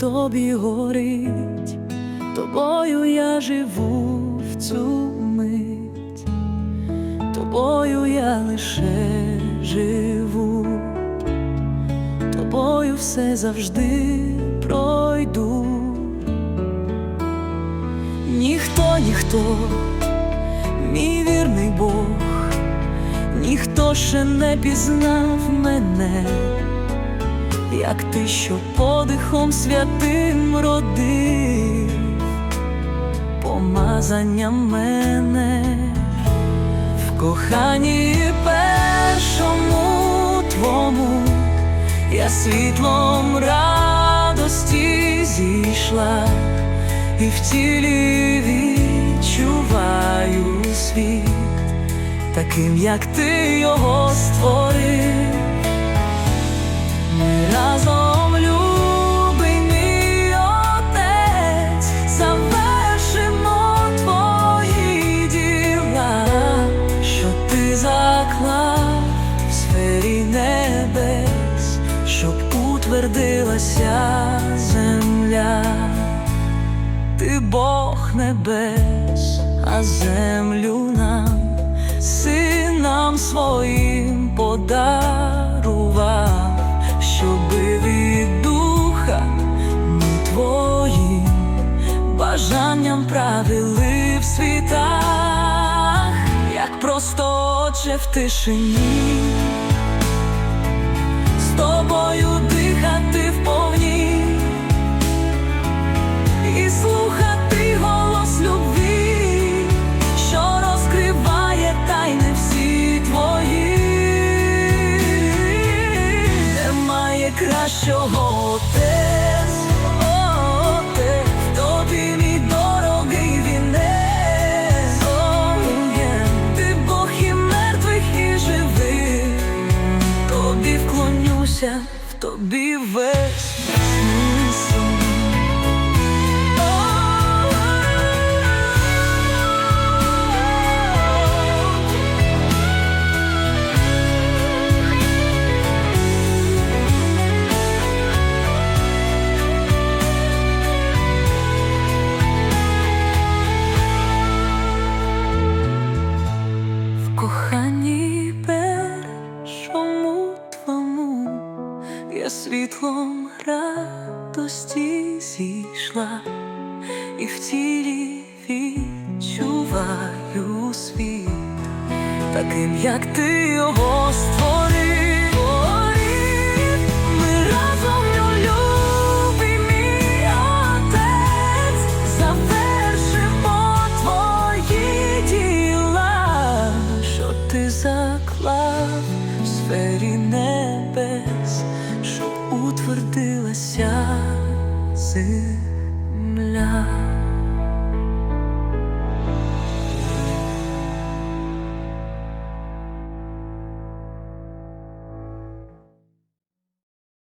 тобі горить, тобою я живу в цю мить, тобою я лише живу, тобою все завжди пройду. Ніхто, ніхто, мій вірний Бог, ніхто ще не пізнав мене, як ти, що подихом святим родив, помазанням мене в коханні першому твому, я світлом радості зійшла і в тілі відчуваю світ, таким, як ти його створив. Утвердилася земля. Ти Бог небес, а землю нам, синам своїм подарував, щоби від духа ми твоїм бажанням правили в світах, як просто оче в тишині, весь я світлом радості зійшла, і в тілі відчуваю світ, таким, як ти його створив. Ти заклав в сфері небес, щоб утвердилася земля.